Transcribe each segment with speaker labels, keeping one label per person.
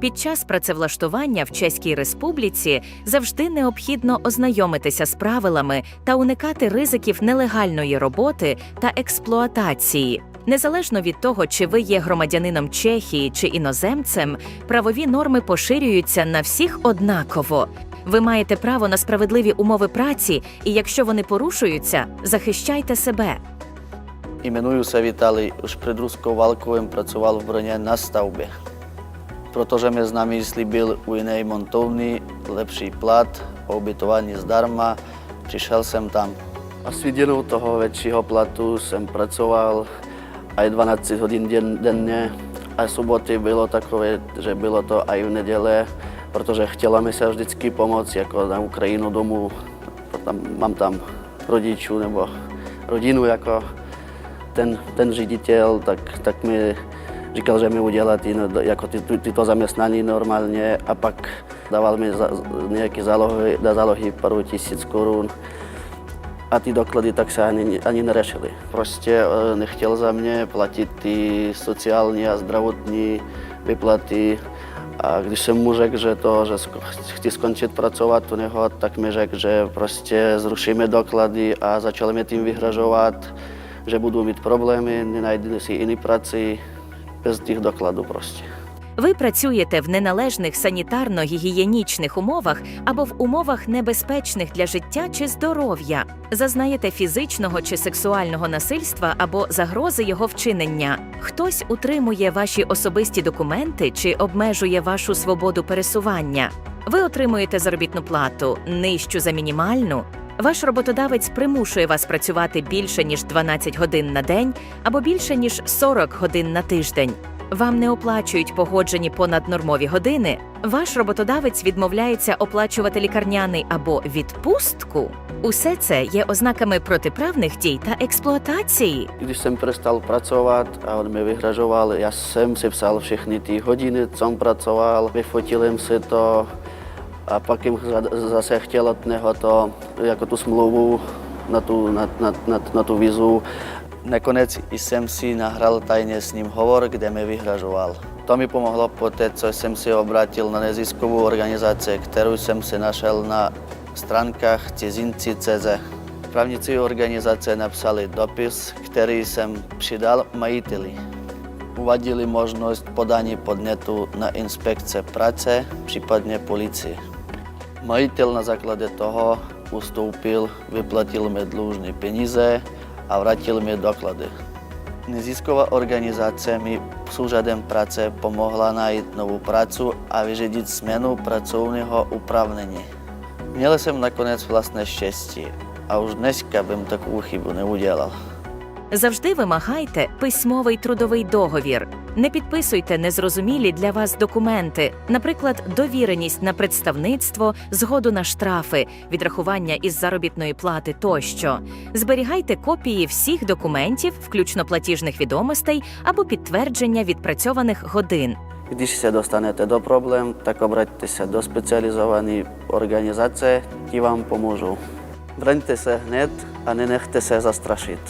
Speaker 1: Під час працевлаштування в Чеській Республіці завжди необхідно ознайомитися з правилами та уникати ризиків нелегальної роботи та експлуатації. Незалежно від того, чи ви є громадянином Чехії чи іноземцем, правові норми поширюються на всіх однаково. Ви маєте право на справедливі умови праці, і якщо вони порушуються, захищайте себе.
Speaker 2: Před ruskou válkou jsem pracoval v Brně na stavbě. Protože mi známý slíbil u jiné montovny lepší plat, ubytování zdarma, přišel jsem tam. A s viděnou toho většího platu jsem pracoval aj 12 hodin den, denně. A soboty bylo takové, že bylo to aj v neděle, protože chtěla mi se vždycky pomoct jako na Ukrajinu domů. Tam, mám tam rodičů nebo rodinu jako ten, ten ředitel, tak, tak mi říkal, že mi udělá ty, no, jako ty, ty, tyto zaměstnání normálně a pak dával mi za, nějaké zálohy, na zálohy pár tisíc korun. A ty doklady tak se ani, ani nerešily. Prostě eh, nechtěl za mě platit ty sociální a zdravotní vyplaty. A když jsem mu řekl, že to, že chci skončit pracovat u něho, tak mi řekl, že prostě zrušíme doklady a začal mě tím vyhražovat, že budu mít problémy, nenajdu si jiný práci bez těch dokladů prostě.
Speaker 1: Ви працюєте в неналежних санітарно-гігієнічних умовах або в умовах небезпечних для життя чи здоров'я, зазнаєте фізичного чи сексуального насильства або загрози його вчинення. Хтось утримує ваші особисті документи чи обмежує вашу свободу пересування. Ви отримуєте заробітну плату нижчу за мінімальну. Ваш роботодавець примушує вас працювати більше ніж 12 годин на день або більше ніж 40 годин на тиждень. Вам не оплачують погоджені понаднормові години. Ваш роботодавець відмовляється оплачувати лікарняний або відпустку. Усе це є ознаками протиправних дій та експлуатації.
Speaker 2: Když jsem přestal pracovat a on mi vyhražoval, já jsem si psal všechny ty hodiny, co jsem pracoval, vyfotil jsem si to a pak jim ako tú smlouvu na tú, na, na, na, na tú vizu. Nakonec som si nahral tajne s ním hovor, kde mi vyhražoval. To mi pomohlo po té, co som si obrátil na neziskovú organizáciu, ktorú som si našel na stránkach cizinci.cz. Právnici organizácie napsali dopis, ktorý som přidal majiteli. Uvadili možnosť podání podnetu na inspekce práce, prípadne policie. Majiteľ na základe toho ustoupil, vyplatil mi dlužné peníze a vrátil mi doklady. Nezisková organizace mi s úřadem práce pomohla najít novou prácu a vyřídit změnu pracovního upravnění. Měl jsem nakonec vlastné štěstí a už dneska bym takovou chybu neudělal.
Speaker 1: Завжди вимагайте письмовий трудовий договір. Не підписуйте незрозумілі для вас документи, наприклад, довіреність на представництво, згоду на штрафи, відрахування із заробітної плати тощо. Зберігайте копії всіх документів, включно платіжних відомостей або підтвердження відпрацьованих годин.
Speaker 2: Do problém, tak obraťte se do specializované organizace, ti vám pomůžou. Braňte se hned a nenechte se zastrašit.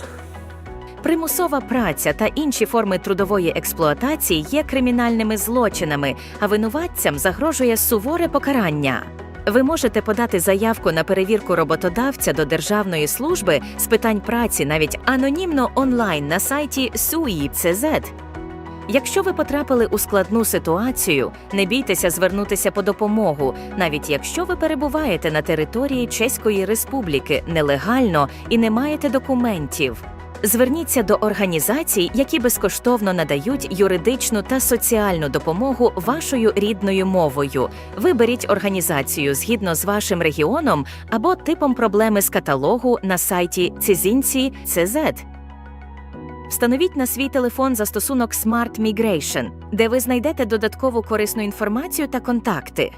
Speaker 1: Примусова праця та інші форми трудової експлуатації є кримінальними злочинами, а винуватцям загрожує суворе покарання. Ви можете подати заявку на перевірку роботодавця до Державної служби з питань праці навіть анонімно онлайн на сайті SUI.CZ. Якщо ви потрапили у складну ситуацію, не бійтеся звернутися по допомогу, навіть якщо ви перебуваєте на території Чеської Республіки нелегально і не маєте документів. Зверніться до організацій, які безкоштовно надають юридичну та соціальну допомогу вашою рідною мовою. Виберіть організацію згідно з вашим регіоном або типом проблеми з каталогу на сайті Цизінці.CZ. Встановіть на свій телефон застосунок Smart Migration, де ви знайдете додаткову корисну інформацію та контакти.